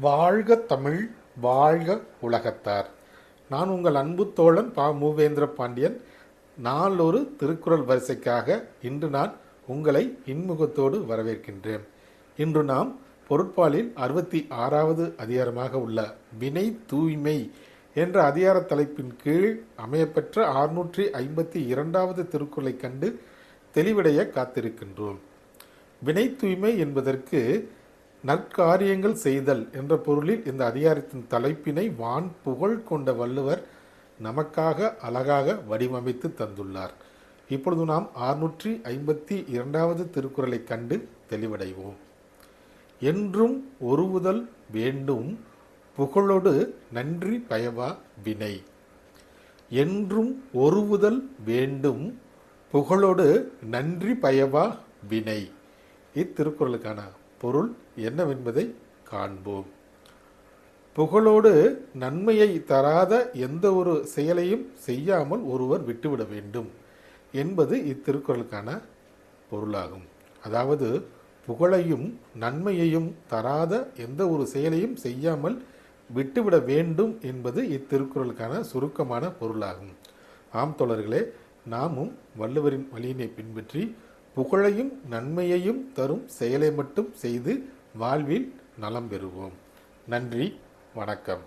வாழ்க தமிழ் வாழ்க உலகத்தார். நான் உங்கள் அன்பு தோழன் பா. மூவேந்திர பாண்டியன். நாளொரு திருக்குறள் வரிசைக்காக இன்று நான் உங்களை இன்முகத்தோடு வரவேற்கின்றேன். இன்று நாம் பொருட்பாலில் அறுபத்தி ஆறாவது அதிகாரமாக உள்ள வினை தூய்மை என்ற அதிகார தலைப்பின் கீழ் அமையப்பெற்ற அறுநூற்றி ஐம்பத்தி இரண்டாவது திருக்குறளை கண்டு தெளிவடைய காத்திருக்கின்றோம். வினை தூய்மை என்பதற்கு நற்காரியங்கள் செய்தல் என்ற பொருளில் இந்த அதிகாரத்தின் தலைப்பினை வான் புகழ் கொண்ட வள்ளுவர் நமக்காக அழகாக வடிவமைத்து தந்துள்ளார். இப்பொழுது நாம் அறுநூற்றி ஐம்பத்தி இரண்டாவது திருக்குறளை கண்டு தெளிவடைவோம். என்றும் ஒருவுதல் வேண்டும் புகழோடு நன்றி பயவா வினை. என்றும் ஒருவுதல் வேண்டும் புகழோடு நன்றி பயவா வினை. இத்திருக்குறளுக்கான பொருள் என்னவென்பதை காண்போம். புகழோடு நன்மையை தராத எந்த ஒரு செயலையும் செய்யாமல் ஒருவர் விட்டுவிட வேண்டும் என்பது இத்திருக்குறளுக்கான பொருளாகும். அதாவது புகழையும் நன்மையையும் தராத எந்த ஒரு செயலையும் செய்யாமல் விட்டுவிட வேண்டும் என்பது இத்திருக்குறளுக்கான சுருக்கமான பொருளாகும். ஆம் தோழர்களே நாமும் வள்ளுவரின் வழியினை பின்பற்றி புகழையும் நன்மையையும் தரும் செயலை மட்டும் செய்து வாழ்வில் நலம் பெறுவோம். நன்றி வணக்கம்.